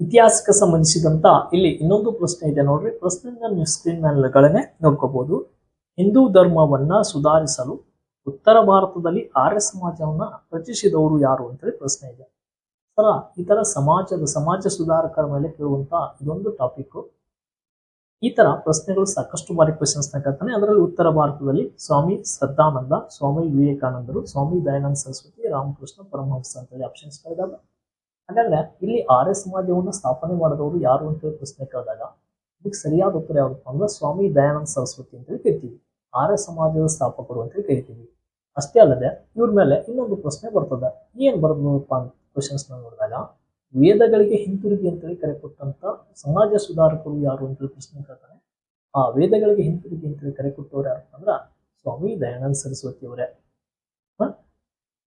ಇತಿಹಾಸಕ್ಕೆ ಸಂಬಂಧಿಸಿದಂತ ಇಲ್ಲಿ ಇನ್ನೊಂದು ಪ್ರಶ್ನೆ ಇದೆ ನೋಡ್ರಿ. ಪ್ರಶ್ನೆಯಿಂದ ನೀವು ಸ್ಕ್ರೀನ್ ಮೇಲೆಗಳನ್ನೇ ನೋಡ್ಕೋಬಹುದು ಹಿಂದೂ ಧರ್ಮವನ್ನ ಸುಧಾರಿಸಲು ಉತ್ತರ ಭಾರತದಲ್ಲಿ ಆರ್ಯ ಸಮಾಜವನ್ನ ರಚಿಸಿದವರು ಯಾರು ಅಂತೇಳಿ ಪ್ರಶ್ನೆ ಇದೆ. ಸರ, ಈ ಸಮಾಜದ ಸಮಾಜ ಸುಧಾರಕರ ಮೇಲೆ ಕೇಳುವಂತ ಇದೊಂದು ಟಾಪಿಕ್ ಈ ತರ ಪ್ರಶ್ನೆಗಳು ಸಾಕಷ್ಟು ಬಾರಿ ಕ್ವಶನ್ಸ್ ಕೇಳ್ತಾನೆ. ಅದರಲ್ಲಿ ಉತ್ತರ ಭಾರತದಲ್ಲಿ ಸ್ವಾಮಿ ಶ್ರದ್ಧಾನಂದ, ಸ್ವಾಮಿ ವಿವೇಕಾನಂದರು, ಸ್ವಾಮಿ ದಯಾನಂದ ಸರಸ್ವತಿ, ರಾಮಕೃಷ್ಣ ಪರಮಹಂಸ ಅಂತೇಳಿ ಆಪ್ಷನ್ಸ್ ಹಾಗಾದ್ರೆ ಇಲ್ಲಿ ಆರ್ಯ ಸಮಾಜವನ್ನು ಸ್ಥಾಪನೆ ಮಾಡಿದವರು ಯಾರು ಅಂತೇಳಿ ಪ್ರಶ್ನೆ ಕೇಳಿದಾಗ ಇದಕ್ಕೆ ಸರಿಯಾದ ಉತ್ತರ ಯಾವುದಪ್ಪ ಅಂದ್ರೆ ಸ್ವಾಮಿ ದಯಾನಂದ ಸರಸ್ವತಿ ಅಂತೇಳಿ ಕರಿತೀವಿ ಆರ್ಯ ಸಮಾಜದ ಸ್ಥಾಪಕರು ಅಂತೇಳಿ ಕರಿತೀವಿ ಅಷ್ಟೇ ಅಲ್ಲದೆ ಇವ್ರ ಮೇಲೆ ಇನ್ನೊಂದು ಪ್ರಶ್ನೆ ಬರ್ತದೆ. ಏನ್ ಬರ್ಬೋದಪ್ಪ ಅಂತ ಕ್ವಶನ್ಸ್ ನೋಡಿದಾಗ ವೇದಗಳಿಗೆ ಹಿಂತಿರುಗಿ ಅಂತೇಳಿ ಕರೆ ಕೊಟ್ಟಂತ ಸಮಾಜ ಸುಧಾರಕರು ಯಾರು ಅಂತೇಳಿ ಪ್ರಶ್ನೆ ಕೇಳ್ತಾನೆ. ಆ ವೇದಗಳಿಗೆ ಹಿಂತಿರುಗಿ ಅಂತೇಳಿ ಕರೆ ಕೊಟ್ಟವ್ರು ಯಾರಪ್ಪ ಅಂದ್ರೆ ಸ್ವಾಮಿ ದಯಾನಂದ ಸರಸ್ವತಿ ಅವರೇ?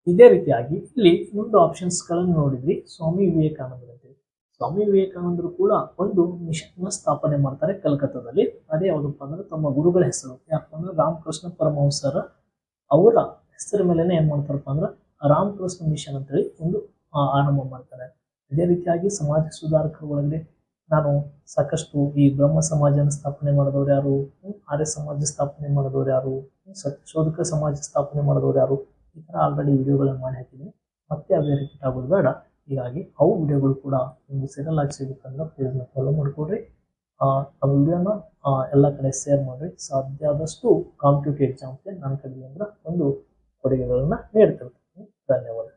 ಇದೇ ರೀತಿಯಾಗಿ ಇಲ್ಲಿ ಒಂದು ಆಪ್ಷನ್ಸ್ಗಳನ್ನು ನೋಡಿದ್ವಿ. ಸ್ವಾಮಿ ವಿವೇಕಾನಂದರು ಅಂತೇಳಿ ಸ್ವಾಮಿ ವಿವೇಕಾನಂದರು ಕೂಡ ಒಂದು ಮಿಷನ್ ಸ್ಥಾಪನೆ ಮಾಡ್ತಾರೆ ಕಲ್ಕತ್ತಾದಲ್ಲಿ. ಅದೇ ಯಾವುದಪ್ಪ ಅಂದ್ರೆ ತಮ್ಮ ಗುರುಗಳ ಹೆಸರು. ಯಾಕಪ್ಪ ಅಂದ್ರೆ ರಾಮಕೃಷ್ಣ ಪರಮಹಂಸರ ಅವರ ಹೆಸರ ಮೇಲೆನೆ ಏನ್ ಮಾಡ್ತಾರಪ್ಪ ಅಂದ್ರೆ ರಾಮಕೃಷ್ಣ ಮಿಷನ್ ಅಂತೇಳಿ ಒಂದು ಆರಂಭ ಮಾಡ್ತಾರೆ. ಅದೇ ರೀತಿಯಾಗಿ ಸಮಾಜ ಸುಧಾರಕರ ನಾನು ಸಾಕಷ್ಟು ಈ ಬ್ರಹ್ಮ ಸಮಾಜನ ಸ್ಥಾಪನೆ ಮಾಡಿದವ್ರು ಯಾರು? ಆರ್ಯ ಸಮಾಜ ಸ್ಥಾಪನೆ ಮಾಡಿದವ್ರು ಯಾರು? ಸತ್ಯಶೋಧಕ ಸಮಾಜ ಸ್ಥಾಪನೆ ಮಾಡಿದವ್ರು ಯಾರು? ಈ ಥರ ಆಲ್ರೆಡಿ ವೀಡಿಯೋಗಳನ್ನು ಮಾಡಿ ಹಾಕಿದ್ದೀನಿ ಮತ್ತೆ ಅವೇ ರಿಪೀಟ್ ಆಗೋದು ಬೇಡ ಹೀಗಾಗಿ ಅವು ವಿಡಿಯೋಗಳು ಕೂಡ ನಿಮ್ಗೆ ಸಿಗಲ್ ಆಗಿ ಸಿಗುತ್ತಂದ್ರೆ ಪೇಜ್ನ ಫಾಲೋ ಮಾಡಿಕೊಡ್ರಿ. ಆ ವಿಡಿಯೋನ ಎಲ್ಲ ಕಡೆ ಶೇರ್ ಮಾಡಿರಿ. ಸಾಧ್ಯ ಆದಷ್ಟು ಕಾಂಪಿಟೇಟಿವ್ ಎಕ್ಸಾಮ್ಗೆ ನನ್ನ ಕಡೆಯಿಂದ ಒಂದು ಕೊಡುಗೆಗಳನ್ನು ನೀಡ್ತಿರ್ತೀನಿ ಧನ್ಯವಾದ